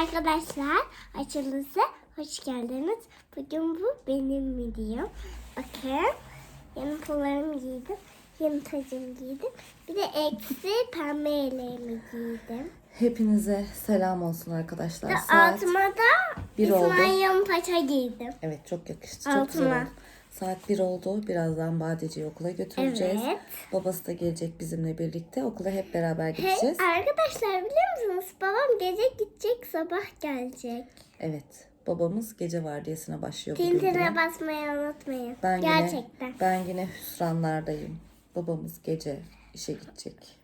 Arkadaşlar açılışa hoş geldiniz. Bugün bu benim videom. Bakın yeni pullarımı giydim. Yeni tacımı giydim. Bir de eksi pembe eleğimi giydim. Hepinize selam olsun arkadaşlar. Ve Saat altıma da bir oldu. İsmail Paça giydim. evet çok yakıştı. Çok Altıma. güzel oldu. Saat 1 oldu. Birazdan Badeci'yi okula götüreceğiz. Evet. Babası da gelecek bizimle birlikte. Okula hep beraber Hey, gideceğiz. arkadaşlar biliyor musunuz? Babam gece gidecek sabah gelecek. Evet. Babamız gece vardiyasına başlıyor bugün Tintine yine. basmayı unutmayın. Ben yine, Gerçekten. ben yine hüsranlardayım. Babamız gece işe gidecek.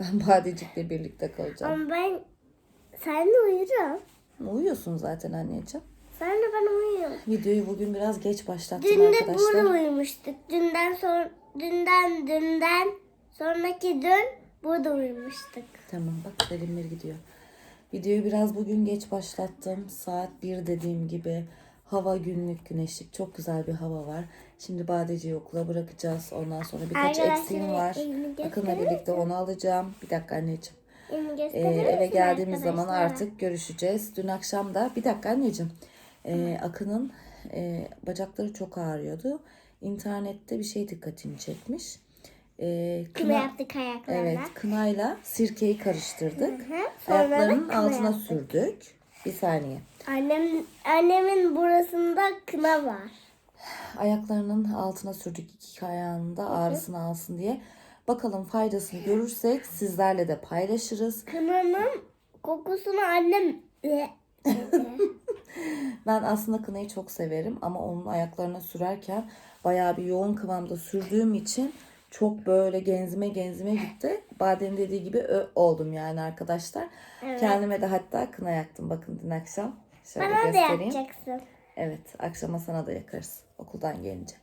Ben Badecik'le birlikte kalacağım. Ama ben sen de uyurum. Uyuyorsun zaten anneciğim. Sen de ben uyuyorum. Videoyu bugün biraz geç başlattım Dün de arkadaşlar. burada uyumuştuk. Dünden sonra dünden dünden sonraki dün burada uyumuştuk. Tamam bak Selimler gidiyor. Videoyu biraz bugün geç başlattım. Saat 1 dediğim gibi. Hava günlük güneşlik. Çok güzel bir hava var. Şimdi Badeci'yi okula bırakacağız. Ondan sonra birkaç Arkadaşlar, eksiğim var. elini Akın'la gösterir birlikte onu alacağım. Bir dakika anneciğim. Ee, gösterir eve misin geldiğimiz zaman arkadaşlara? artık görüşeceğiz. Dün akşam da bir dakika anneciğim. Ee, Akın'ın e, bacakları çok ağrıyordu. İnternette bir şey dikkatini çekmiş. Ee, Kına yaptık ayaklarına. Evet, kınayla sirkeyi karıştırdık. Hı hı. Sonra Ayaklarının kına altına yaptık. sürdük. Bir saniye. Annem, annemin burasında kına var. Ayaklarının altına sürdük iki ayağının da ağrısını alsın diye. Bakalım faydasını görürsek sizlerle de paylaşırız. Kınanın kokusunu annem dedi. Ben aslında kınayı çok severim ama onun ayaklarına sürerken bayağı bir yoğun kıvamda sürdüğüm için çok böyle genzime genzime gitti. Badem dediği gibi ö oldum yani arkadaşlar. Kendime de hatta kına yaktım bakın dün akşam. Şöyle Bana da göstereyim. yapacaksın. Evet, akşama sana da yakarız okuldan gelince.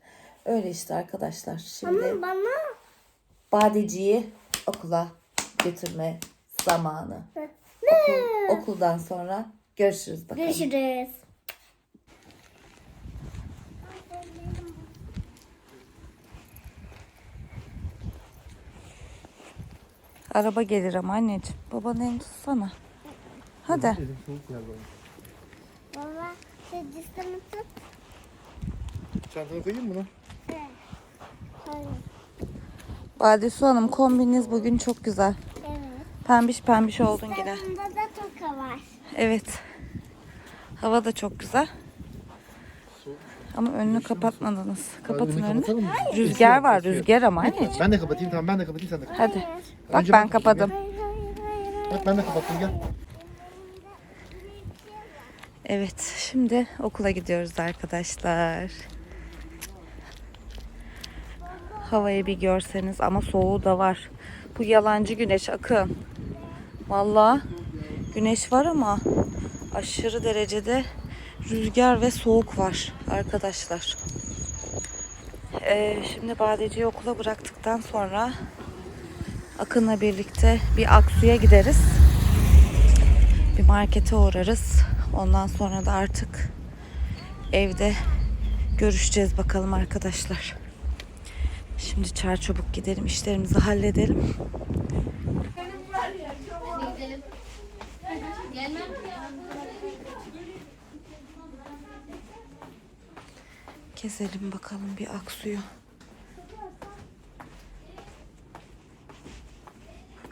Öyle işte arkadaşlar. Şimdi Ama bana Badeci'yi okula götürme zamanı. ne? Okul, okuldan sonra görüşürüz bakalım. Görüşürüz. Araba gelir ama anneciğim. Babanın elini tutsana. Hadi. Baba sıcısını tut. Çantana koyayım mı bunu? Hayır. Bade Su Hanım kombiniz bugün çok güzel. Evet. Pembiş pembiş oldun yine. Yanında da toka var. Evet. Hava da çok güzel. Ama önünü kapatmadınız. Kapatın önünü önünü. kapatalım mı? Rüzgar var rüzgar ama anneciğim. Ben de kapatayım tamam ben de kapatayım sen de kapat. Hadi. Bak Önce ben kapatayım kapadım. Bak ben de kapattım gel. Evet, şimdi okula gidiyoruz arkadaşlar. Havayı bir görseniz ama soğuğu da var. Bu yalancı güneş akın. Vallahi güneş var ama aşırı derecede rüzgar ve soğuk var arkadaşlar. Ee, şimdi Badeci'yi okula bıraktıktan sonra Akın'la birlikte bir Aksu'ya gideriz bir markete uğrarız. Ondan sonra da artık evde görüşeceğiz bakalım arkadaşlar. Şimdi çar çabuk gidelim işlerimizi halledelim. Keselim bakalım bir aksuyu.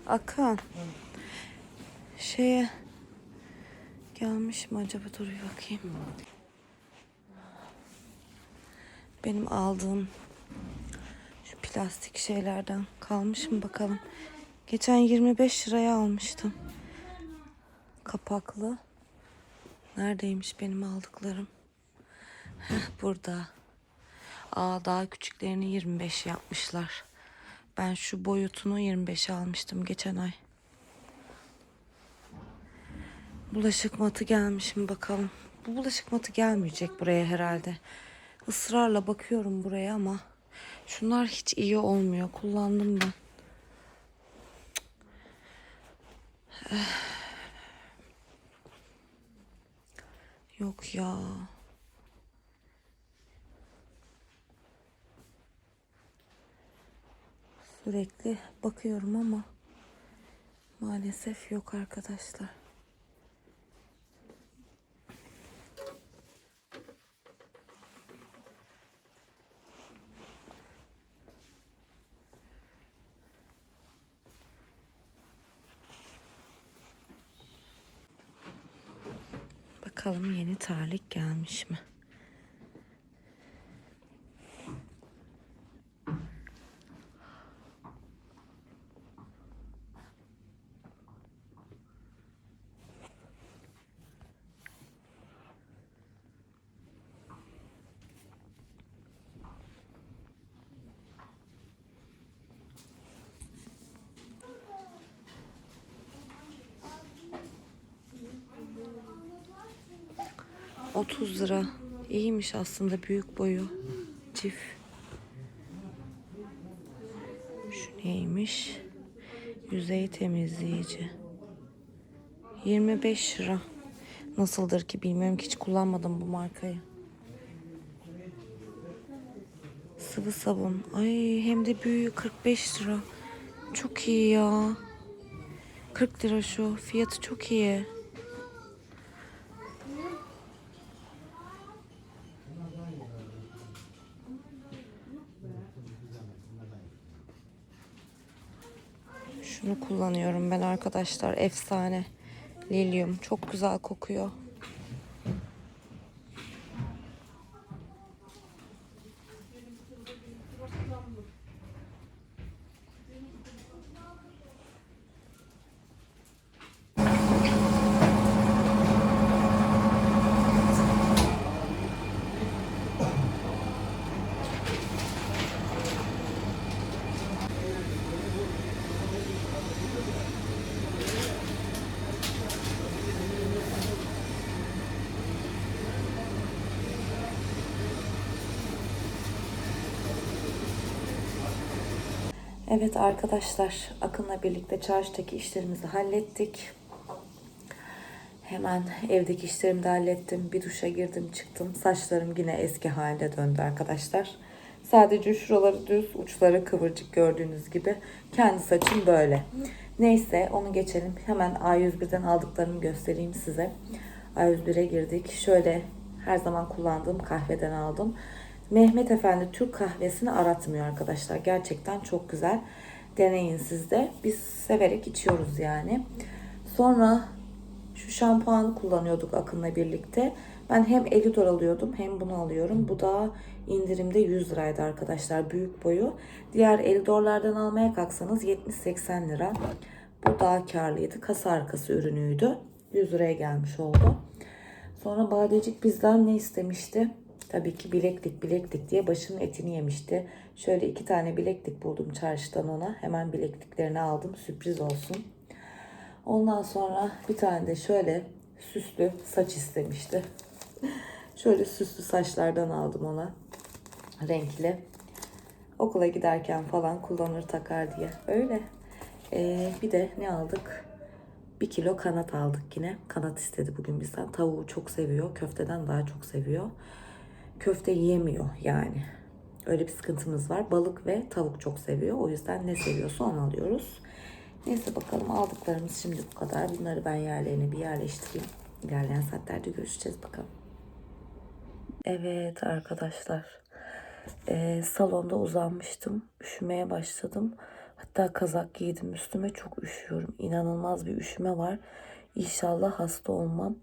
Akan. Şeye gelmiş mi acaba dur bir bakayım. Benim aldığım şu plastik şeylerden kalmış mı bakalım. Geçen 25 liraya almıştım. Kapaklı. Neredeymiş benim aldıklarım? Heh, burada. Aa daha küçüklerini 25 yapmışlar. Ben şu boyutunu 25 almıştım geçen ay. Bulaşık matı gelmiş mi bakalım. Bu bulaşık matı gelmeyecek buraya herhalde. Israrla bakıyorum buraya ama şunlar hiç iyi olmuyor. Kullandım ben. Yok ya. Sürekli bakıyorum ama maalesef yok arkadaşlar. Bakalım yeni tarih gelmiş mi? Otuz lira. İyiymiş aslında büyük boyu. Çift. Şu neymiş? Yüzey temizleyici. 25 lira. Nasıldır ki bilmiyorum ki hiç kullanmadım bu markayı. Sıvı sabun. Ay hem de büyük 45 lira. Çok iyi ya. 40 lira şu. Fiyatı çok iyi. Şunu kullanıyorum ben arkadaşlar. Efsane. Lilyum. Çok güzel kokuyor. Evet arkadaşlar Akın'la birlikte çarşıdaki işlerimizi hallettik. Hemen evdeki işlerimi de hallettim. Bir duşa girdim çıktım. Saçlarım yine eski haline döndü arkadaşlar. Sadece şuraları düz, uçları kıvırcık gördüğünüz gibi. Kendi saçım böyle. Neyse onu geçelim. Hemen A101'den aldıklarımı göstereyim size. A101'e girdik. Şöyle her zaman kullandığım kahveden aldım. Mehmet Efendi Türk kahvesini aratmıyor arkadaşlar. Gerçekten çok güzel. Deneyin siz de. Biz severek içiyoruz yani. Sonra şu şampuanı kullanıyorduk Akın'la birlikte. Ben hem Elidor alıyordum hem bunu alıyorum. Bu da indirimde 100 liraydı arkadaşlar büyük boyu. Diğer Elidor'lardan almaya kalksanız 70-80 lira. Bu daha karlıydı. Kasa arkası ürünüydü. 100 liraya gelmiş oldu. Sonra Badecik bizden ne istemişti? Tabii ki bileklik bileklik diye başının etini yemişti. Şöyle iki tane bileklik buldum çarşıdan ona. Hemen bilekliklerini aldım. Sürpriz olsun. Ondan sonra bir tane de şöyle süslü saç istemişti. şöyle süslü saçlardan aldım ona. Renkli. Okula giderken falan kullanır takar diye. Öyle. Ee, bir de ne aldık? Bir kilo kanat aldık yine. Kanat istedi bugün bizden. Tavuğu çok seviyor. Köfteden daha çok seviyor. Köfte yiyemiyor yani. Öyle bir sıkıntımız var. Balık ve tavuk çok seviyor. O yüzden ne seviyorsa onu alıyoruz. Neyse bakalım aldıklarımız şimdi bu kadar. Bunları ben yerlerine bir yerleştireyim. İlerleyen saatlerde görüşeceğiz bakalım. Evet arkadaşlar. Ee, salonda uzanmıştım. Üşümeye başladım. Hatta kazak giydim üstüme. Çok üşüyorum. İnanılmaz bir üşüme var. İnşallah hasta olmam.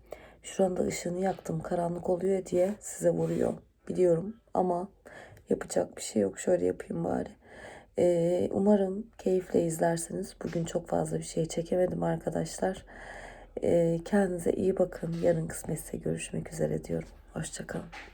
Şuranda ışığını yaktım. Karanlık oluyor diye size vuruyor. Biliyorum ama yapacak bir şey yok. Şöyle yapayım bari. Ee, umarım keyifle izlersiniz. Bugün çok fazla bir şey çekemedim arkadaşlar. Ee, kendinize iyi bakın. Yarın kısmetse görüşmek üzere diyorum. Hoşçakalın.